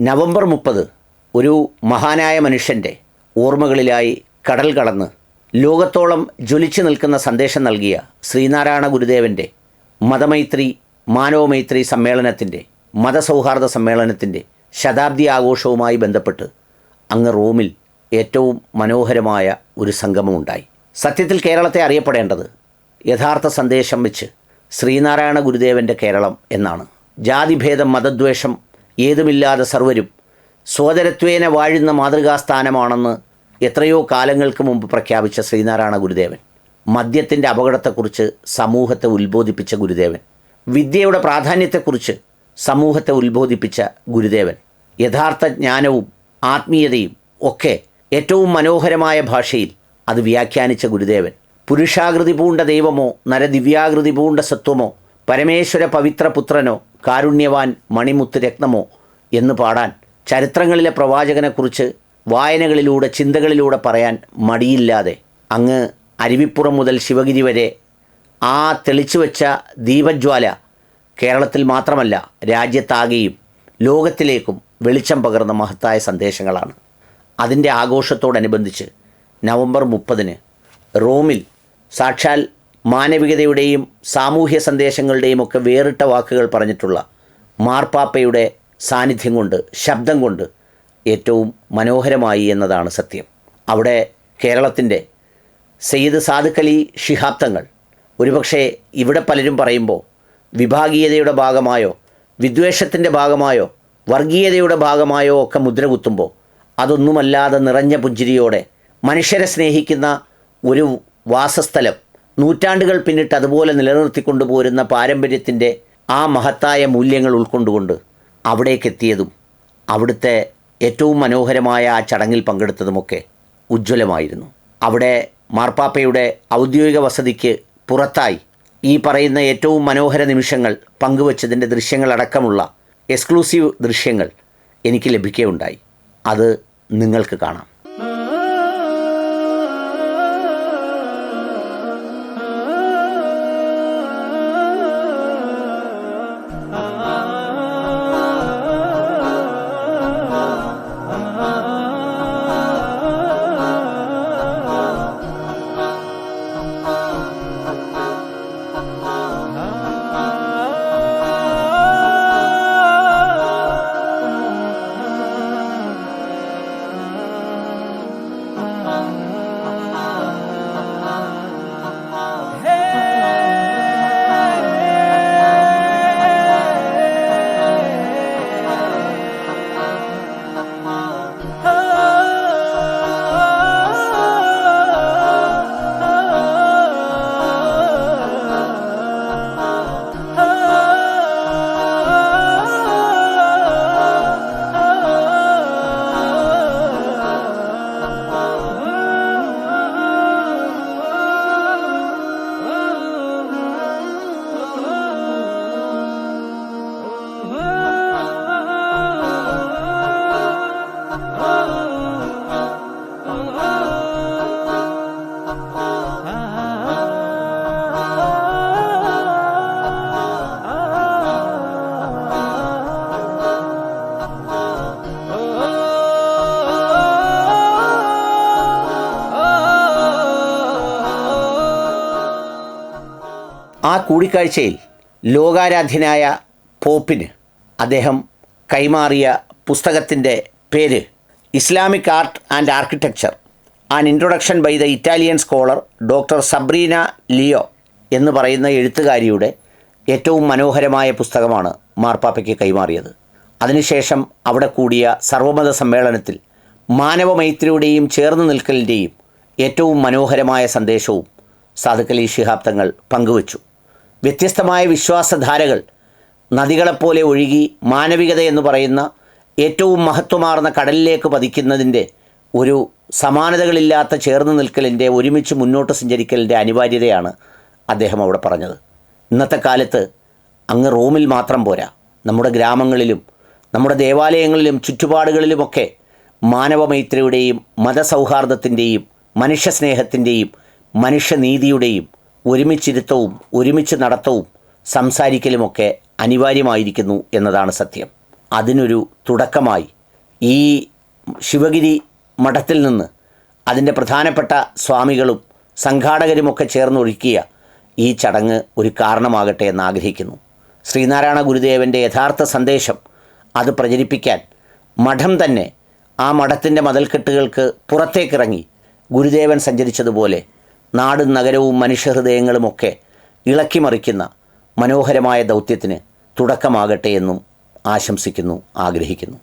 November മുപ്പത് ഒരു മഹാനായ മനുഷ്യന്റെ ഓർമ്മകളിലായി കടൽ കടന്ന് ലോകത്തോളം ജ്വലിച്ചു നിൽക്കുന്ന സന്ദേശം നൽകിയ ശ്രീനാരായണ ഗുരുദേവന്റെ മതമൈത്രി മാനവമൈത്രി സമ്മേളനത്തിന്റെ മതസൗഹാർദ്ദ സമ്മേളനത്തിന്റെ ശതാബ്ദി ആഘോഷവുമായി ബന്ധപ്പെട്ട് അങ്ങ് റോമിൽ ഏറ്റവും മനോഹരമായ ഒരു സംഗമമുണ്ടായി. സത്യത്തിൽ കേരളത്തെ അറിയപ്പെടേണ്ടത് യഥാർത്ഥ സന്ദേശം വെച്ച് ശ്രീനാരായണ ഗുരുദേവന്റെ കേരളം എന്നാണ്. ജാതിഭേദം മതദ്വേഷം ഏതുമില്ലാതെ സർവരും സോദരത്വേന വാഴുന്ന മാതൃകാസ്ഥാനമാണെന്ന് എത്രയോ കാലങ്ങൾക്ക് മുമ്പ് പ്രഖ്യാപിച്ച ശ്രീനാരായണ ഗുരുദേവൻ. മദ്യത്തിന്റെ അപകടത്തെക്കുറിച്ച് സമൂഹത്തെ ഉത്ബോധിപ്പിച്ച ഗുരുദേവൻ. വിദ്യയുടെ പ്രാധാന്യത്തെക്കുറിച്ച് സമൂഹത്തെ ഉത്ബോധിപ്പിച്ച ഗുരുദേവൻ. യഥാർത്ഥ ജ്ഞാനവും ആത്മീയതയും ഒക്കെ ഏറ്റവും മനോഹരമായ ഭാഷയിൽ അത് വ്യാഖ്യാനിച്ച ഗുരുദേവൻ. പുരുഷാകൃതി പൂണ്ട ദൈവമോ നരദിവ്യാകൃതി പൂണ്ട സത്വമോ പരമേശ്വര പവിത്ര പുത്രനോ കാരുണ്യവാൻ മണിമുത്ത് രത്നമോ എന്ന് പാടാൻ ചരിത്രങ്ങളിലെ പ്രവാചകനെക്കുറിച്ച് വായനകളിലൂടെ ചിന്തകളിലൂടെ പറയാൻ മടിയില്ലാതെ അങ്ങ് അരുവിപ്പുറം മുതൽ ശിവഗിരി വരെ ആ തെളിച്ചു വെച്ച ദീപജ്വാല കേരളത്തിൽ മാത്രമല്ല രാജ്യത്താകെയും ലോകത്തിലേക്കും വെളിച്ചം പകർന്ന മഹത്തായ സന്ദേശങ്ങളാണ്. അതിന്റെ ആഘോഷത്തോടനുബന്ധിച്ച് നവംബർ മുപ്പതിന് റോമിൽ സാക്ഷാൽ മാനവികതയുടെയും സാമൂഹ്യ സന്ദേശങ്ങളുടെയും ഒക്കെ വേറിട്ട വാക്കുകൾ പറഞ്ഞിട്ടുള്ള മാർപ്പാപ്പയുടെ സാന്നിധ്യം കൊണ്ട് ശബ്ദം കൊണ്ട് ഏറ്റവും മനോഹരമായി എന്നതാണ് സത്യം. അവിടെ കേരളത്തിന്റെ സെയ്ദ് സാദുക്കലി ശിഹാബ്ദങ്ങൾ ഒരുപക്ഷെ ഇവിടെ പലരും പറയുമ്പോൾ വിഭാഗീയതയുടെ ഭാഗമായോ വിദ്വേഷത്തിന്റെ ഭാഗമായോ വർഗീയതയുടെ ഭാഗമായോ ഒക്കെ മുദ്ര കുത്തുമ്പോൾ അതൊന്നുമല്ലാതെ നിറഞ്ഞ പുഞ്ചിരിയോടെ മനുഷ്യരെ സ്നേഹിക്കുന്ന ഒരു വാസസ്ഥലം നൂറ്റാണ്ടുകൾ പിന്നിട്ട് അതുപോലെ നിലനിർത്തിക്കൊണ്ടു പോരുന്ന പാരമ്പര്യത്തിന്റെ ആ മഹത്തായ മൂല്യങ്ങൾ ഉൾക്കൊണ്ടുകൊണ്ട് അവിടേക്കെത്തിയതും അവിടുത്തെ ഏറ്റവും മനോഹരമായ ആ ചടങ്ങിൽ പങ്കെടുത്തതുമൊക്കെ ഉജ്ജ്വലമായിരുന്നു. അവിടെ മാർപ്പാപ്പയുടെ ഔദ്യോഗിക വസതിക്ക് പുറത്തായി ഈ പറയുന്ന ഏറ്റവും മനോഹര നിമിഷങ്ങൾ പങ്കുവച്ചതിന്റെ ദൃശ്യങ്ങളടക്കമുള്ള എക്സ്ക്ലൂസീവ് ദൃശ്യങ്ങൾ എനിക്ക് ലഭിക്കുകയുണ്ടായി. അത് നിങ്ങൾക്ക് കാണാം. ആ കൂടിക്കാഴ്ചയിൽ ലോകാരാധ്യനായ പോപ്പിന് അദ്ദേഹം കൈമാറിയ പുസ്തകത്തിന്റെ പേര് Islamic art and architecture. An introduction by the Italian scholar doctor Sabrina Leo എന്ന് പറയുന്ന എഴുത്തുകാരിയുടെ ഏറ്റവും മനോഹരമായ പുസ്തകമാണ് മാർപ്പാപ്പയ്ക്ക് കൈമാറിയത്. അതിനുശേഷം അവിടെ കൂടിയ സർവമത സമ്മേളനത്തിൽ മാനവമൈത്രിയുടെയും ചേർന്ന് നിൽക്കലിന്റെയും ഏറ്റവും മനോഹരമായ സന്ദേശവും സാധുക്കലി ശിഹാബ്ദങ്ങൾ പങ്കുവച്ചു. വ്യത്യസ്തമായ വിശ്വാസധാരകൾ നദികളെപ്പോലെ ഒഴുകി മാനവികത എന്ന് പറയുന്ന ഏറ്റവും മഹത്വമാർന്ന കടലിലേക്ക് പതിക്കുന്നതിന്റെ ഒരു സമാനതകളില്ലാത്ത ചേർന്ന് നിൽക്കലിന്റെ ഒരുമിച്ച് മുന്നോട്ട് സഞ്ചരിക്കലിന്റെ അനിവാര്യതയാണ് അദ്ദേഹം അവിടെ പറഞ്ഞത്. ഇന്നത്തെ കാലത്ത് അങ്ങ് റോമിൽ മാത്രം പോരാ. നമ്മുടെ ഗ്രാമങ്ങളിലും നമ്മുടെ ദേവാലയങ്ങളിലും ചുറ്റുപാടുകളിലുമൊക്കെ മാനവമൈത്രിയുടെയും മതസൗഹാർദ്ദത്തിന്റെയും മനുഷ്യസ്നേഹത്തിന്റെയും മനുഷ്യനീതിയുടെയും ഒരുമിച്ചിരുത്തവും ഒരുമിച്ച് നടത്തവും സംസാരിക്കലുമൊക്കെ അനിവാര്യമായിരിക്കുന്നു എന്നതാണ് സത്യം. അതിനൊരു തുടക്കമായി ഈ ശിവഗിരി മഠത്തിൽ നിന്ന് അതിന്റെ പ്രധാനപ്പെട്ട സ്വാമികളും സംഘാടകരുമൊക്കെ ചേർന്നൊരുക്കിയ ഈ ചടങ്ങ് ഒരു കാരണമാകട്ടെ എന്ന് ആഗ്രഹിക്കുന്നു. ശ്രീനാരായണ ഗുരുദേവന്റെ യഥാർത്ഥ സന്ദേശം അത് പ്രചരിപ്പിക്കാൻ മഠം തന്നെ ആ മഠത്തിന്റെ മതൽക്കെട്ടുകൾക്ക് പുറത്തേക്കിറങ്ങി ഗുരുദേവൻ സഞ്ചരിച്ചതുപോലെ നാടും നഗരവും മനുഷ്യഹൃദയങ്ങളുമൊക്കെ ഇളക്കിമറിക്കുന്ന മനോഹരമായ ദൗത്യത്തിന് തുടക്കമാകട്ടെ എന്നും ആശംസിക്കുന്നു ആഗ്രഹിക്കുന്നു.